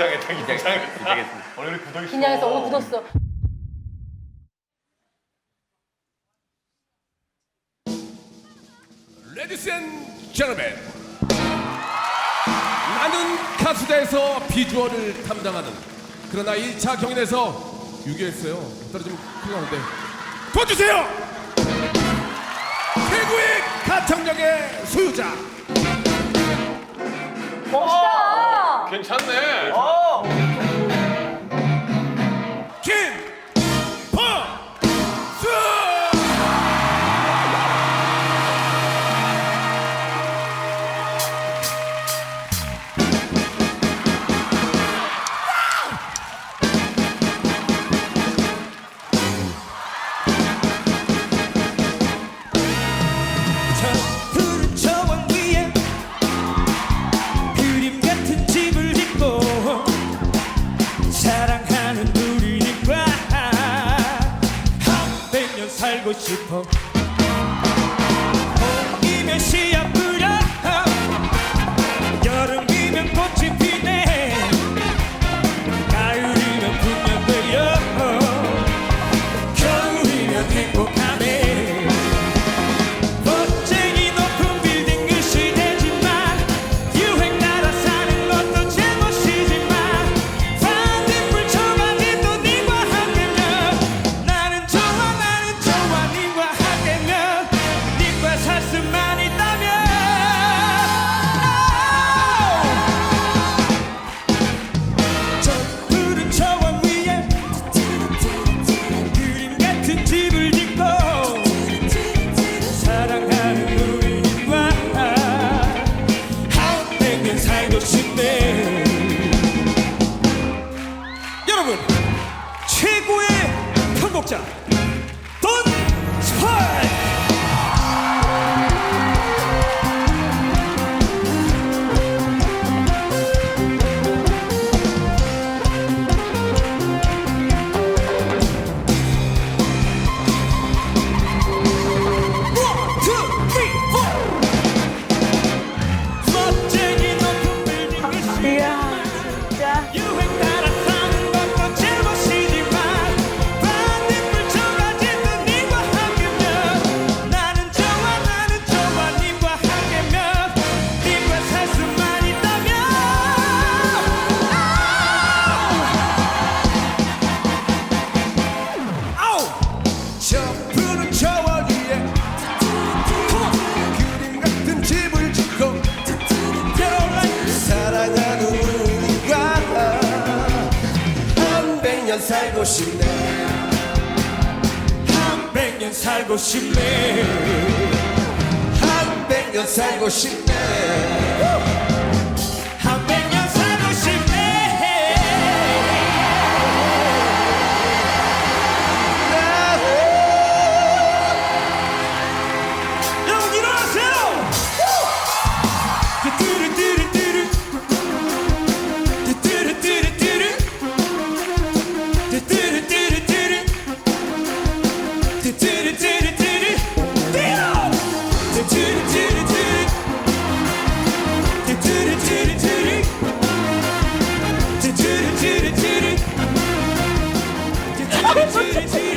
긴장했다, 긴장했다. 긴장했다 얼굴이 굳어 있어. 긴장해서 얼굴 굳었어. 레디스 앤 제너맨 나는 가수대에서 비주얼을 담당하는 그러나 1차 경연에서 6위했어요 떨어지면 큰일 나는데 도와주세요 최고의 가창력의 소유자 멋있다. 싶어. 봄이면 씨앗 그 100년 살고 싶네. 한 100년 살고 싶네. 한 100년 살고 싶네. What you